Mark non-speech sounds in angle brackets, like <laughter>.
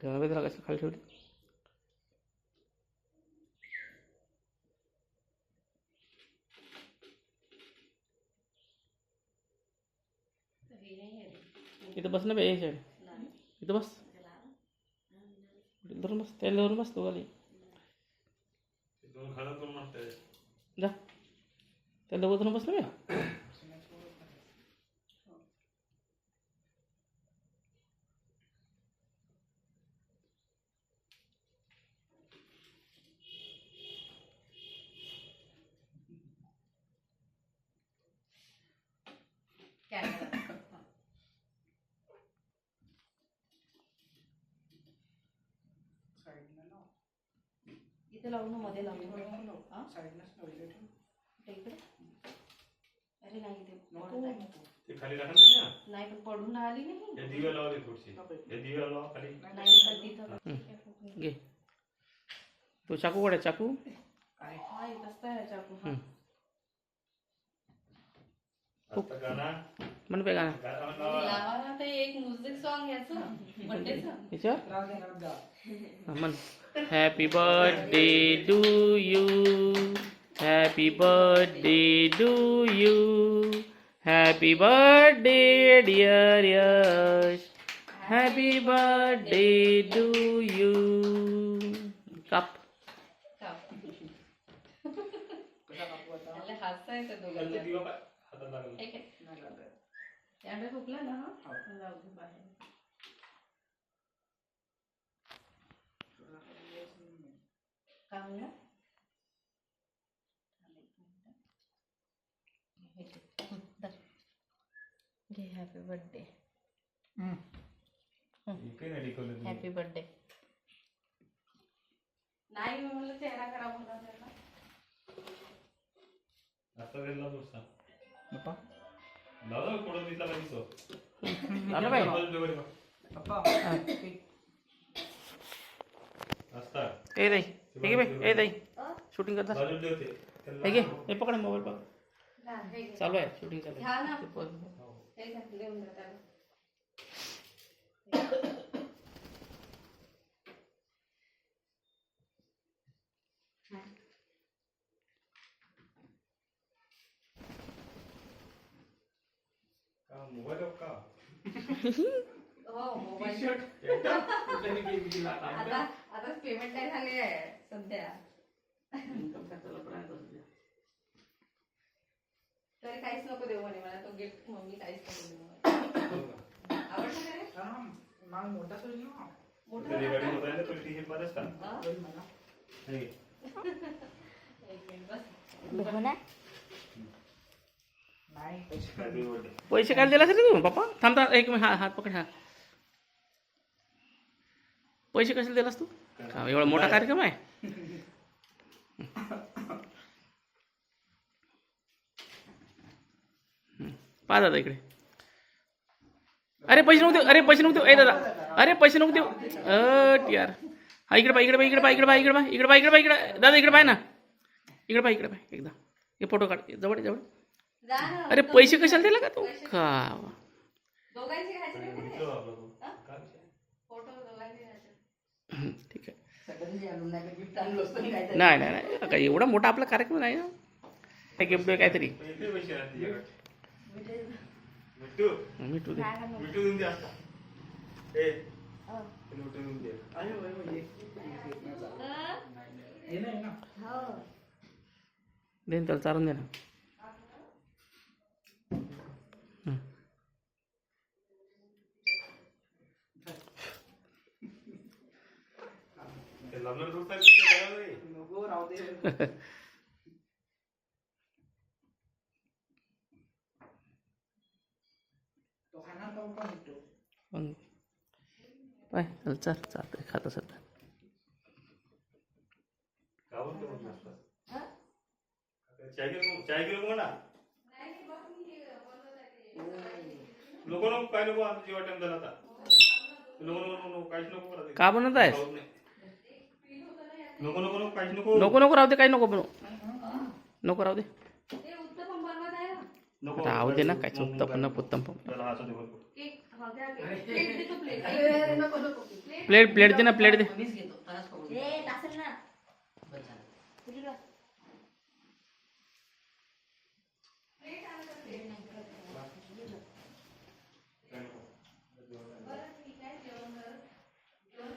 ठेवा बघ त्याला कसं खाली ठेवली. इथं बस ना बे हे इथं बस. धरून बस. त्याला धरून बस तू खाली. जा. त्याला धरून बस ना बे इथे लावून मध्ये लावून. हा? इकडे अरे नाही ते. ते खाली टाका ना. नाही पण पडून आली नाही. हे दिव्या लावा दे थोडीशी हे दिव्या लावा खाली. नाही तिथं घे. तो चाकू कडे चाकू? हा इथंच तर आहे चाकू. हा. म्हण पे गाणं. लावा. ते एक म्युझिक सॉन्ग घ्यायचं बर्थडेचं याच्यावर? म्हण. Happy birthday to you. Happy birthday to you. Happy birthday, dear Yash. Happy birthday to you. Cup. ಹಸು म्हणला घे हॅपी बर्थडे इकडे नाही टिकवलं तुम्ही. हॅपी बर्थडे नाही मी म्हणलं चेहरा खराब होणार त्याला आता वेळ लावतो सा. बाप्पा लावा ना, पुढं दिसला पाहिजे तो. आलं बाई बाजूला ठेवा रे बा. असता. ए दाई हे घे बाई ए दाई शूटिंग करता. ठेवते. त्याला हे हे पकड मोबाईल पकड. हे. चालू आहे शूटिंग चालू. आहे. हे. मोबाईल आहे का? <laughs> हो मोबाईल <laughs> आता आता पेमेंट नाही झाली आहे सध्या तरी काहीच नको देऊ म्हणे मला तो गिफ्ट मम्मी काहीच नको देऊ म्हणे. <coughs> आवडलं का रे? मोठं तरी गाडी मोबाईल आहे, पण टी-शर्ट बरंच का? हा? हे घे. एक मिनिट बस. Happy birthday. पैसे काय दिला रे तू पप्पा थांब थांब एक मिनिट हा हात पकड हा पैसे कशाला दिलास तू? का एवढा मोठा कार्यक्रम आहे? हं, पहा दादा इकडे. अरे पैसे नको देऊ अरे पैसे नको देऊ ए दादा. अरे पैसे नको देऊ अट यार हा इकडे पा इकडे पा इकडे पा इकडे पा इकडे पा इकडे पा इकडे पा इकडे दादा इकडे पाय ना. इकडे पा इकडे पाय एकदा. हे फोटो काढ. जवळ जवळ. अरे पैसे कशाला दिला का तू? का दोघांची घ्यायची नाही का विचारू ते? आपला तो. काय विषय? फोटो दोघांची घ्यायचे. ठीक आहे नाही नाही नाही. काय एवढा मोठा आपला कार्यक्रम नाही ना? गिफ्ट काहीतरी. दे. मिठू देऊन दे आता. ए. मिठू देऊन दे. दे ना? त्याला चारून दे ना हं. पाय चल चल चालतंय खात सध्या नको नको काय नको टाइम झाला आता नको नको नको काहीच नको. का बनवत खाऊच नाही. नको नको नको काहीच नको. नको नको राहू दे काही नको बनवू नको राहू दे. ते उत्तपम बनवत आहे ना? नको आता आऊ दे ना काय उत्तम पण उत्तम. प्लेट प्लेट दे ना प्लेट दे.